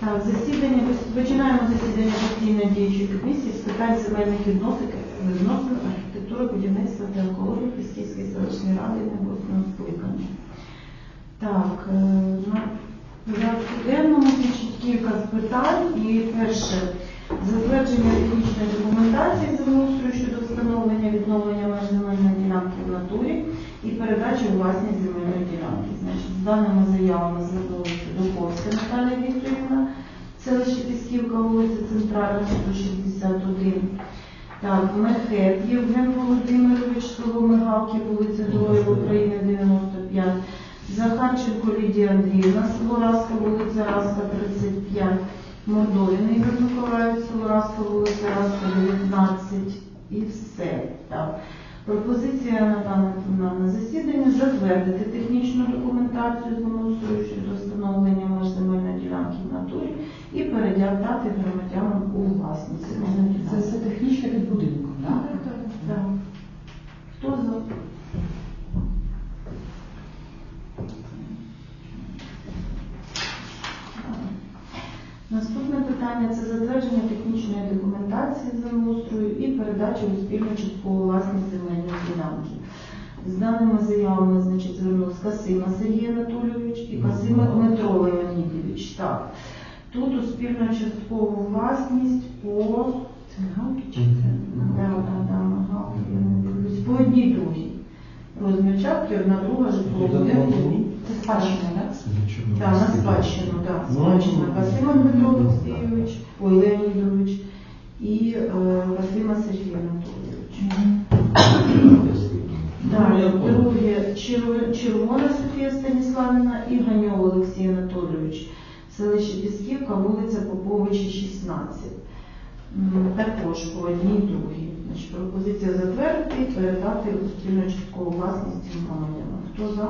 Так, засідання починаємо засідання постійної діючої комісії з питань земельних відносин, відносин архітектури, будівництва та екології Пісківської селищної ради небесного скликання. Так, е, на порядку денному значить, кілька питань. І перше затвердження технічної документації землеустрою щодо встановлення відновлення меж земельної ділянки в натурі і передачі власність земельної ділянки. Даними заявами звернулися до Ковська Наталія Вікторівна, селище Пісківка, вулиця Центральна, 161. Так, Мехет Євген Володимирович, село Мигалки, вулиця Героїв України, 95. Захарченко Лідія Андріївна, село Раска, вулиця Раска, 35. Мордовін Ігор Миколаїв, село Раска, вулиця Раска, 19. І все. Так. Пропозиція на дане пленарне засідання затвердити технічну документацію землеустрою щодо встановлення меж земельної ділянки в натурі і передати громадянам у власність Це все технічне під будинком, так? Так. Хто за? Наступне питання це затвердження технічної документації землеустрою і передача у спільну часткову власність земельної ділянки. З даними заявами, значить, звернувся Касима Сергій Анатолійович і Касима Дмитро Леонідович. Так. Тут у спільну часткову власність по це Галки чи це? Да, да, да, Галки, я не дивлюсь. По одній другій. Розмір чапки, одна друга будинку. Це спадщина, так? Так, на спадщину, так. Ну, Спадщина ну, Касима Дмитро Олексійович, ой, Леонідович і е, Касима Сергій Анатолійович. Ну, я друге Червона Софія Станіславівна і Ганьов Олексій Анатолійович, селище Пісківка, вулиця Поповича, 16. Також по одній другій. Значить, пропозиція затвердити і передати у спільну часткову власність. Хто за?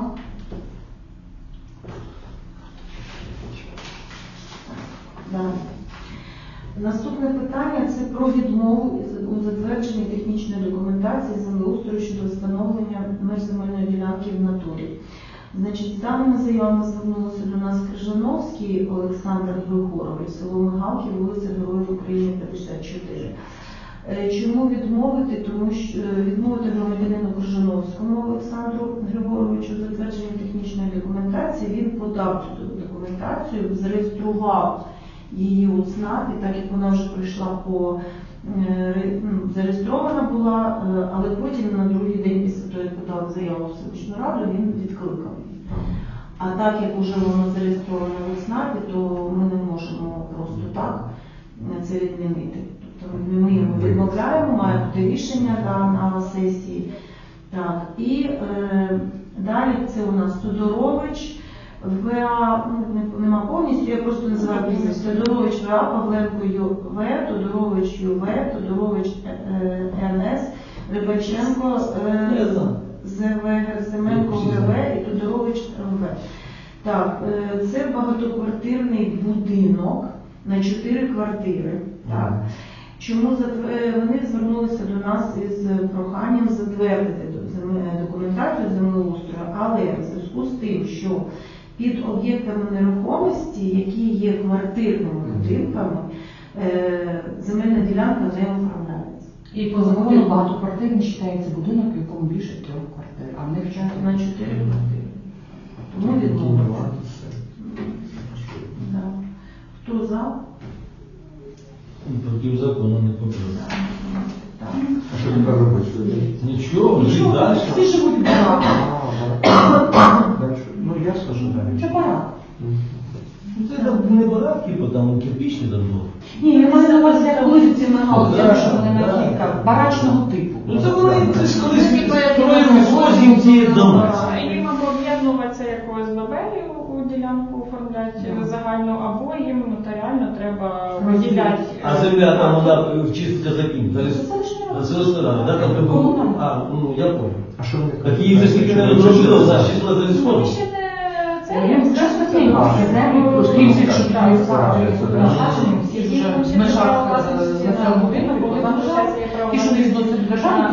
Наступне питання це про відмову у затвердженні технічної документації землеустрою щодо встановлення меж земельної ділянки в натурі. Значить, з даними заявами звернулися до нас Крижановський Олександр Григорович, село Мигалки, вулиця Героїв України, 54. Е, Чому відмовити? Тому що е, відмовити громадянину Крижановському Олександру Григоровичу затвердження технічної документації. Він подав цю документацію, зареєстрував її у ЦНАПі, так як вона вже прийшла по е, ну, зареєстрована була, е, але потім на другий день після того, як подав заяву в селищну раду, він відкликав. А так як вже воно зареєстровано в ЦНАПі, то ми не можемо просто так е, це відмінити. Тобто ми йому відмовляємо, має бути рішення да, на сесії. Так, і е, далі це у нас Тодорович, ВА, ну, не- нема повністю, я просто називаю бізнес. Тодорович ВА, Павленко ЮВ, Тодорович ЮВ, Тодорович е, е, НС, Рибаченко е. ЗВ, Герземенко ВВ і Тодорович МВ. Так, це багатоквартирний будинок на чотири квартири. Так. Чому вони звернулися до нас із проханням затвердити до- документацію землеустрою, але в зв'язку з тим, що під об'єктами нерухомості, які є квартирними будинками, е, земельна ділянка не оформляється. І по закону багатоквартирний вважається будинок, в якому більше трьох квартир, а в них чотири. На чотири квартири. Тому відмовилися. Хто за? Против закону не побили. А що тепер робити? Нічого, жить Нічого, далі. Всі живуть в бараках. Ну ясно, що далі. Це барак. Ну, Це там не бараки, бо там кирпичні давно. Ні, я маю на увазі, як вулиці Мигалки, Да, що вони на кілька, барачного типу. Ну це вони це ж колись Це типу, строїли на зовсім ці дома. Їм або об'єднуватися якось ОСББ у ділянку оформляти загальну, або їм нотаріально треба виділяти. А земля там вона в чистка закинута. Це селищна Це да, там такого. А, ну я понял. А що вони Так їх же скільки не зробили, за числа Вони зареєстровані. ще не це вже так, там це насаджені, всі вже в межах право власності на населеного будинку, будинок, коли там лежать, це є право ті, що не відносять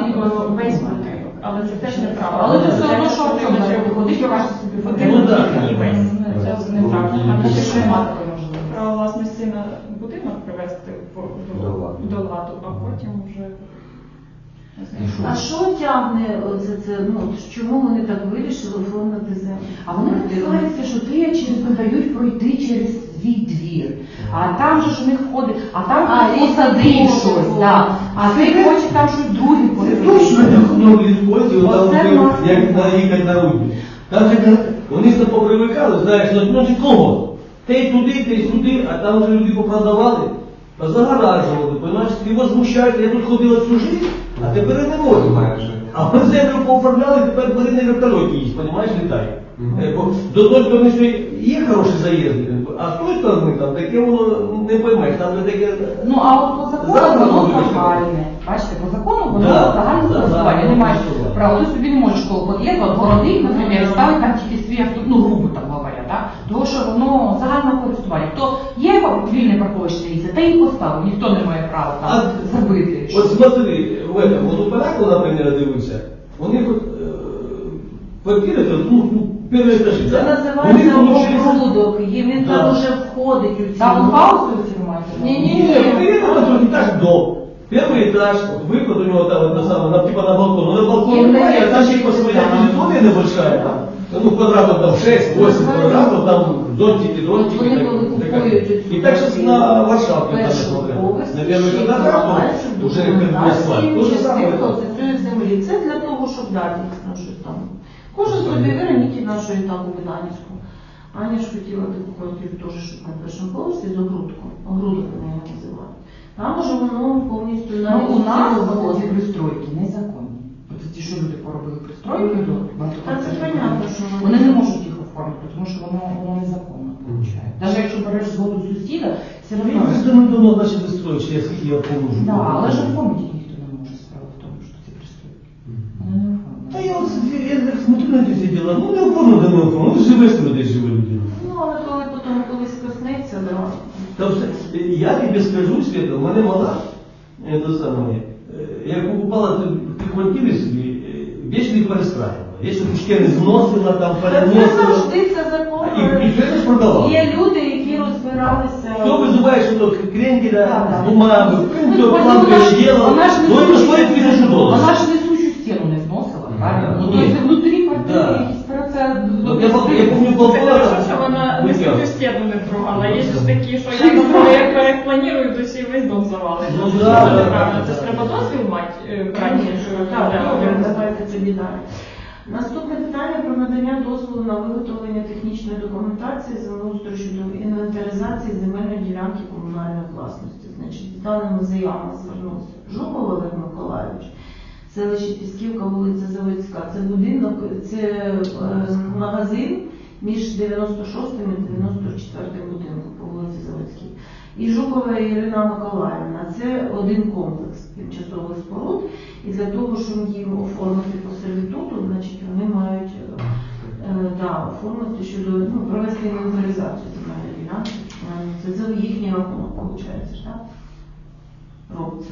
ті весь будинок. Але це теж неправда. Але це все одно, що в треба виходить, я ваші собі Ну, да. і весь. Це неправда. А це ще немає такої можливості. право власності на будинок привести по- до, До до ладу, а потім вже не знаю. І що? А що тягне оце це? Ну чому вони так вирішили оформити землю? А вони називаються, що ти через не дають пройти через свій двір. А там же ж у них ходить, а там А, хтось посадив щось, да. а ти хочеш там щось друге посадити. точно спосіб, там Оце де, можна. як наїхати на рубі. Там же вони все попривикали, знаєш, ну ну, кого? Й туди, й сюди, а там вже люди попродавали, позагоражували, понимаєш, ти возмущаєшся, я тут ходила всю життя, а тепер я не можу. Майже. А ми землю пооформляли, тепер бери на вертольоті їсть, понимаєш, літай. Мгм. Е, До того сторони, що є хороші заїзди, а з тої сторони там таке воно не поймеш, там де таке. Ну а от по закону воно загальне. Бачите, по закону воно загальне користування. Не маєш права. Ти собі не можеш коло під'їзду отгородити, наприклад, і ставити там тільки свій ну грубо говоря, так? Тому що воно загальне користування. Хто є вільне парковочне місце, та і поставив, ніхто не має права там А забити. От смотри, в этом, вот у поляков, например, дивився, у них от, е, квартири, це, ну, ну, перші етажі, Це да? називається У них получилось- обрудок, і він Да. там вже входить у ці. Там паузу ці маєте? Ні-ні. Нет, привет, это этаж дом. Первый этаж, выход у него там вот на самом, на, типа на балкон. Ну, на балкон И не на а там еще это посмотреть, да. территория небольшая там. Ну, квадратов там 6-8 Ну, квадратов, там зонтики, зонтики. Вони так- коли такая. купують оцю И так сейчас квартиру на Варшавке там першого смотрел. поверсу, На первый ще этаж, вкладається в уже как бы асфальт. То же самое. частинку цієї землі. Це для того, щоб дати на щось там. Кожен собі Вероніки нашої там у Гданську. Аня ж хотіла таку квартиру теж, щоб на першому поверсі з огрудком. Огрудок вони його називають. Там уже воно повністю Ну, навіть у нас цілу ці входить. пристройки незаконні. Оце ті, що люди поробили пристройки до Та це понятно, що Вони не можуть їх оформити, тому що воно, воно незаконно виходить. Навіть якщо береш згоду сусіда, все Ну, одно. наши выстроить, я скільки я помню. Да, але ж оформити ніхто не може справа в тому, що ці пристройки. Оформлені. Я вот я так смотрю на эти все дела, ну не оформил, да не оформил, ну живе собі, де живе людина. Ну, але коли потім колись коснеться, да. Тому що я тобі скажу, Света, у мене мала, це саме, е, як покупала ці ті квартири собі, е, вічно їх перестраювала. Вічно стіни зносила, там Та Це переносила. завжди це закон. І, і все ж продавала. Є люди, які розбиралися. Кто вызывает что-то кренделя, Да, да. с бумагу, Ну, все, потім планку вона ж- сделала, вона ж ну это несущу стоит стіну- тысячу долларов. Вона ж несущу стіну не зносила, правильно? Ну, Ні. тобто внутрі квартири Да. якісь процес. Вот я, пом- я помню, Це балкона хорошо, що вона не вытягнула. свою стіну не трогала. Є ж такі, що я наприклад, як проект планую, то всі весь дом завалить. Ну, Це да, да, неправильно. да, Це ж да. треба дозвіл мати е, брати, далі. Наступне питання про надання дозволу на виготовлення технічної документації землеустрою щодо інвентаризації земельної ділянки комунальної власності. Значить, з даними заявами звернувся Жуков Олег Миколайович, селище Пісківка, вулиця Заводська. Це будинок, це е, магазин між 96 і 94 будинком по вулиці Заводській. І Жукова Ірина Миколаївна. Це один комплекс тимчасових споруд. І для того, щоб їм оформити по сервітуту, значить вони мають е, е, да, оформити щодо ну, провести інвентаризацію земельної ділянки. Е, Це за їхній рахунок, виходить, так? Робиться.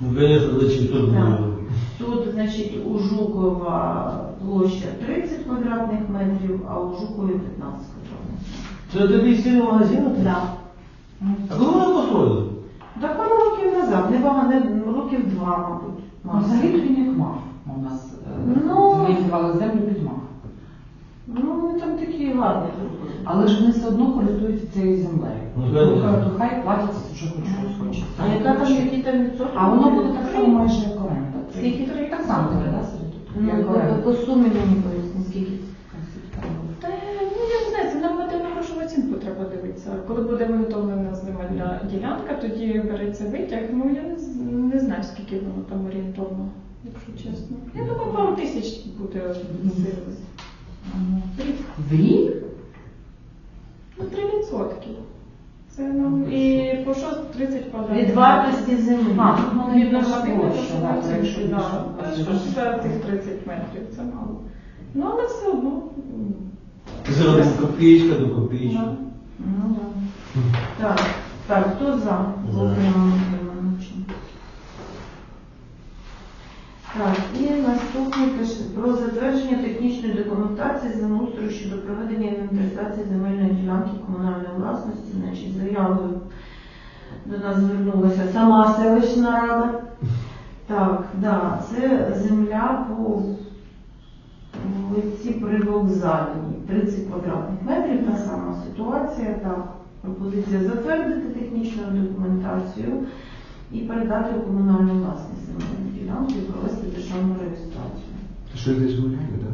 Ну, конечно, зачем тут Да. было? Тут, значить, у Жукова площа 30 квадратних метрів, а у Жукові 15 квадратних метрів. Це тобі сильний магазин? Да. А коли вона построїла? Так пару років назад, не багато, не років два, мабуть. Ну, Взагалі він як мав у нас. е, Ну. Називали землю мав. Ну, вони там такі зробили. Але ж вони все одно користуються цією землею. Ну, То то хай платять, що хочуть, хочуть. А яка там які там відсотки? А воно буде так само майже як оренда. Скільки? Так само буде, так, Ну, Як по, оренда. по сумі мені поясні, скільки. Та ну я не знаю, це на нормативну грошову оцінку треба дивитися. Коли буде виготовлена земельна ділянка, тоді береться витяг. Ну я не, не знаю, скільки воно там орієнтовно, якщо чесно. Я думаю, пару тисяч буде. В рік? Ну, 3 відсотки. Це нам і по що 30 квадратів. Від вартості землі. А, Ну, від нормативної грошової якщо да. Що ж це тих 30 метрів, це мало. Ну, але все одно. Зробимо копеечка до копеечки. да. Ну, да. Так, так, хто за? За. Так, і наступне теж про затвердження технічної документації землеустрою щодо проведення інвентаризації земельної ділянки комунальної власності. Значить, заявою до нас звернулася сама селищна рада. Так, да, це земля по вулиці Привокзальній, 30 квадратних метрів, та сама ситуація. Так, пропозиція затвердити технічну документацію і передати комунальну власність земельну ділянку і провести державну реєстрацію. Що десь гуляє, так?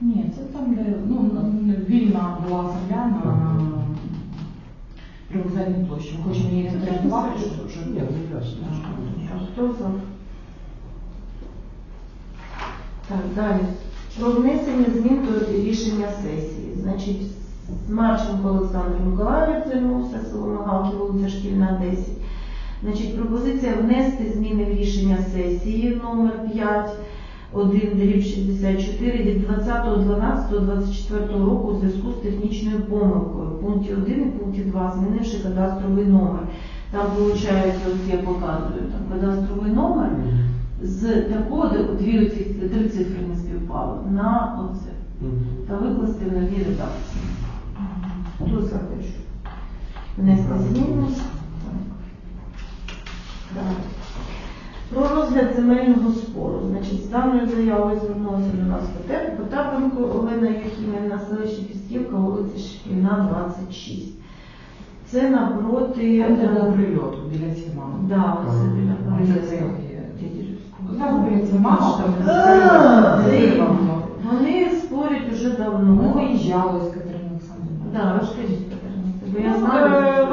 Ні, це там, де ну, вільна була земля на привокзальній площі. Ми хочемо її інвентаризувати, щоб вже Ні, ну ясно. Так, Хто за? Так, далі. Про внесення змін до рішення сесії. Значить, Марченко Олександр Миколаївич звернувся, село Магалки, вулиця Шкільна, 10. Значить, пропозиція внести зміни в рішення сесії номер 5, 1 дріб 64 від 20.12.24 року у зв'язку з технічною помилкою. В пункті 1 і пункті 2 змінивши кадастровий номер. Там виходить, ось я показую, там кадастровий номер з такого, дві оці три цифри не співпали, на оце. Та викласти в новій редакції. Хто за те, що внести зміни? Так. Про розгляд земельного спору. Значить, з даною заявою звернулася до нас Потеп- Потапенко Олена Юхімівна, селище Пісківка, вулиця Шкільна, 26. Це напроти... Там, де був прильот біля Сімана. Да, оце біля Біля цього. Там біля там це це- давно. Вони спорять уже Ми давно. виїжджали з Олександрівною. Да, розкажіть, Катерина, бо я знаю.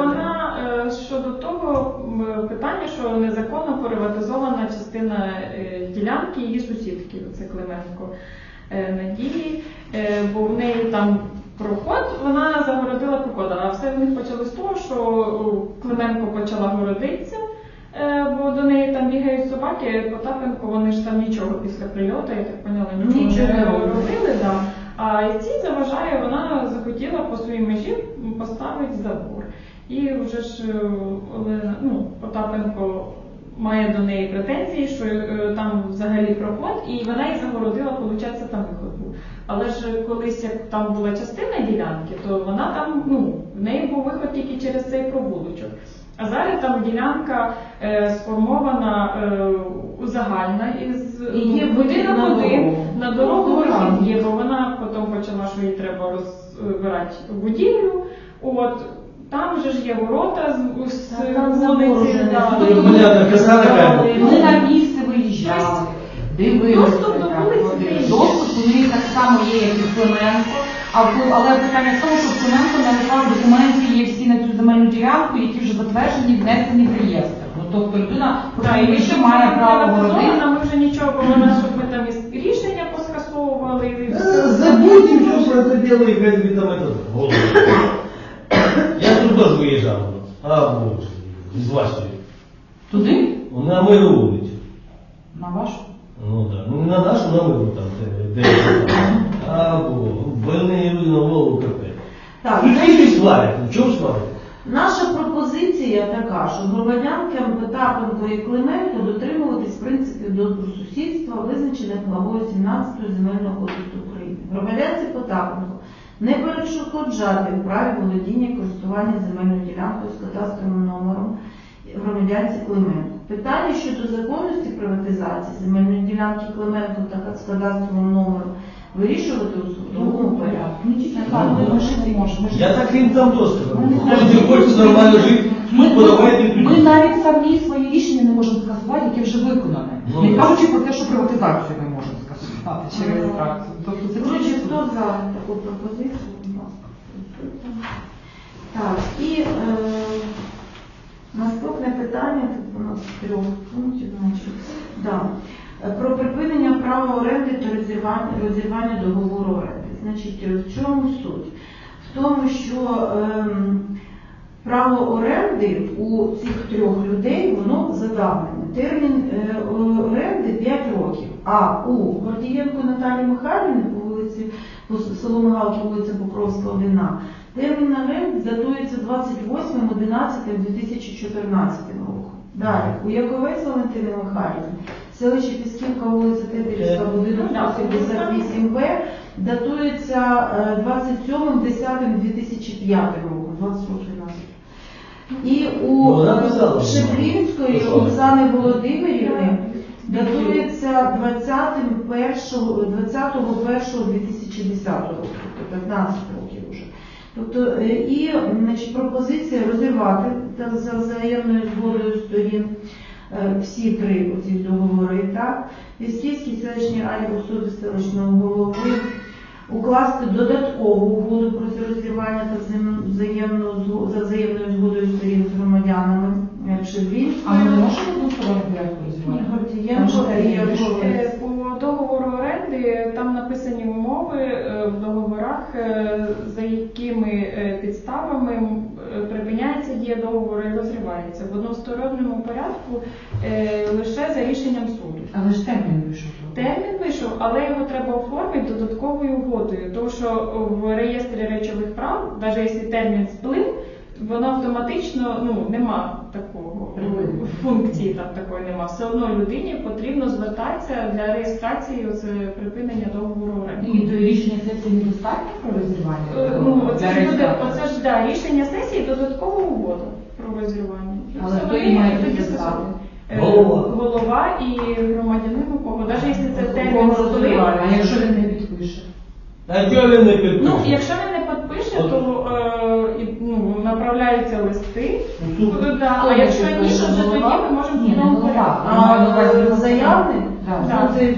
Щодо того питання, що незаконно приватизована частина е, ділянки її сусідки, це Клименко е, Надії, е, бо в неї там проход, вона загородила проход, а все в них почалось з того, що Клименко почала городитися. Бо до неї там бігають собаки, Потапенко, вони ж там нічого після прильоту, я так поняла, нічого, не робили. Да. А ці заважає, вона захотіла по своїй межі поставити забор. І вже ж е, Олена, ну, Потапенко має до неї претензії, що е, там взагалі проход, і вона її загородила, виходить, там виход був. Але ж колись як там була частина ділянки, то вона там, ну, в неї був виход тільки через цей провулочок. А зараз там ділянка е, сформована е, загальна із І є ну, будинок на один, дорогу. на дорогу Ну, вихід є, бо вона потім почала, що їй треба розбирати будівлю От там же ж є ворота з, з Та там забор вулиці. уже не да. стоїть. Ну, понятно, краса така. Ми на місце виїжджали, дивилися. Доступ до так, вулиці ходили. є. Доступ у них так само є, як і в Клименко. А в- але питання в тому, що в Клименко написав документи є всі на цю земельну ділянку, які вже затверджені, внесені в реєстр. Ну тобто людина Так, і більше щоб має вона право приватизована, городити. Ми вже нічого, бо вона, щоб ми там і рішення поскасовували. і все. Э, Забудьте все про это дело и хай себе там это выезжал. А, боже, из вашей. Туди? На мою вулицю. На вашу? Ну да. Ну не на нашу, на мою там. Де, де, а, боже, люди на голову капец. Так, И значить, люди сварят. Ну чего сварят? Наша пропозиція така, що громадянкам Потапенко і Клименко дотримуватись принципів добросусідства, визначених главою 17 Земельного кодексу України. Громадянці Потапенко не перешкоджати в праві володіння і користування земельною ділянкою з кадастровим номером громадянці Клименко. Питання щодо законності приватизації земельної ділянки Клименко та з кадастровим номером вирішувати у судовому порядку. Ну, тільки так, ми ж можемо. Я так им там знаем. хочете нормально Ми, подавайте ми, навіть самі свої рішення не можемо скасувати, яке вже виконане. Ну, не кажучи про те, що приватизацію ми чи Ну, реєстрацію. Тобто це Коротше, тільки хто за таку пропозицію, будь ласка. Так, і е, наступне питання, тут у нас трьох пунктів, значить, да. Е, про припинення права оренди та розірвання, розірвання договору оренди. Значить, е, в чому суть? В тому, що ем, право оренди у цих трьох людей воно задавлене. Термін е, оренди 5 років. А у Гордієнко Наталі Михайлівни по вулиці по селу Мигалки, вулиця Покровська, 1 термін оренди датується 28.11.2014 року. Далі, у Яковець Валентини Михайлівни селищі Пісківка, вулиця Тетерівська, Е. будинок Ну, да, 178Б, датується е, 27.10.2005 року, 20 років назад. І у Ну, що Шеплінської? Оксани Володимирівни датується 20.01.2010 року, тобто 15 років вже. Тобто, е, і значить, пропозиція розірвати за взаємною згодою сторін е, всі три оці договори, так? Військівській селищній раді особи селищного голови укласти додаткову угоду про розірвання за взаємною згодою сторін з громадянами е, А ми можемо односторонньо порядку розвивати? Гордієнко Там і же Янковець. Е, По договору оренди там написані умови е, в договорах, е, за якими е, підставами м, е, припиняється дія договору і розривається в односторонньому порядку е, лише за рішенням суду. Але ж термін вийшов. Термін вийшов, але його треба оформити додатковою угодою, тому що в реєстрі речових прав, навіть якщо термін сплив, воно автоматично ну нема такого Припинення. функції там такої нема. Все одно людині потрібно звертатися для реєстрації оце припинення договору оренди. І до рішення сесії недостатньо про розірвання? Е, Ну, Для оце ж реєстрації? оце ж да, рішення сесії додаткова угода про розірвання. Але хто її має підписати? Е, Голова. Голова і громадянин у кого. Навіть якщо це термін сплив. А якщо він не підпише? А чого він не підписує? Ну, якщо він не підпише, то е, і, ну, направляються листи. Ну, суд. Да. А якщо ні, то вже тоді ми можемо Ні, не голова. А, А заявник? Так. Ну, це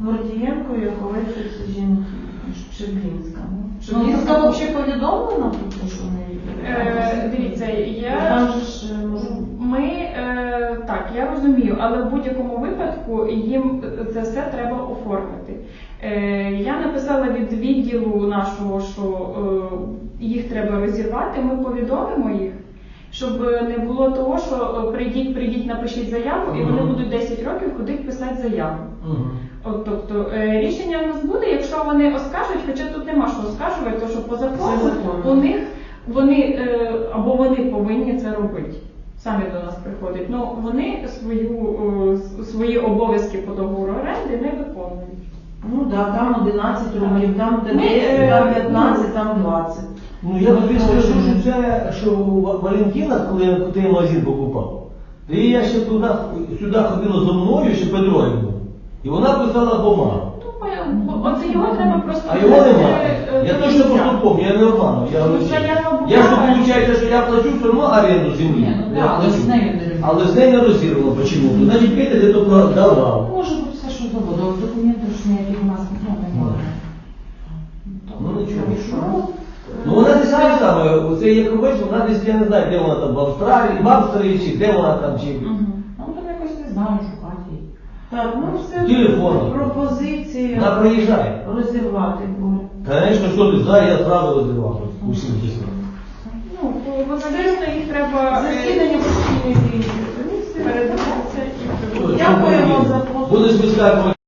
Гордієнко, Яковець, розумію, але в будь-якому випадку їм це все треба оформити. Е, я написала від відділу нашого, що е, їх треба розірвати. Ми повідомимо їх, щоб не було того, що е, прийдіть, прийдіть, напишіть заяву, і вони будуть 10 років ходити писати заяву. От, тобто рішення в нас буде, якщо вони оскаржують, хоча тут нема що оскаржувати, тому що по закону у них вони або вони повинні це робити. Самі до нас приходять. Ну вони свою е, свої обов'язки по договору оренди не виконують. Ну да, там 11 років, там Ми, 10, е, там 15, там 20. Ну я тобі скажу, що це, що Ва- Валентина, коли я коли я магазин покупав, то я ще туди, сюди ходила зо мною, ще Петро був. І вона писала бумагу. Ну, оце його треба просто А його немає. е, Я до точно кінця. поступом, я не обману. Я, Ну, я ж виходить, що я плачу все одно оренду землі. Ні, ну Я да, плачу. не. Але з нею не розірвало почему-то. Значить, Петя де-то продавав. Може бути все, що завгодно. Документів ж ніяких у нас ну, немає. Ну нічого. Ну, Ну вона десь не саме, оце Яковець, вона десь, я не знаю, де вона там, в Австралії, в Австрії, чи де вона там, чи... Ну, там якось не знаю, її. Так, ну все. Телефоном. Пропозиція Вона приїжджає. розірвати буде. Звісно, що ти за, я зразу розірвав. Усім дійсно. Ну, дійсно їх треба е, Засідання постійної комісії. передаватися і Дякую вам за послугу. Буде спискати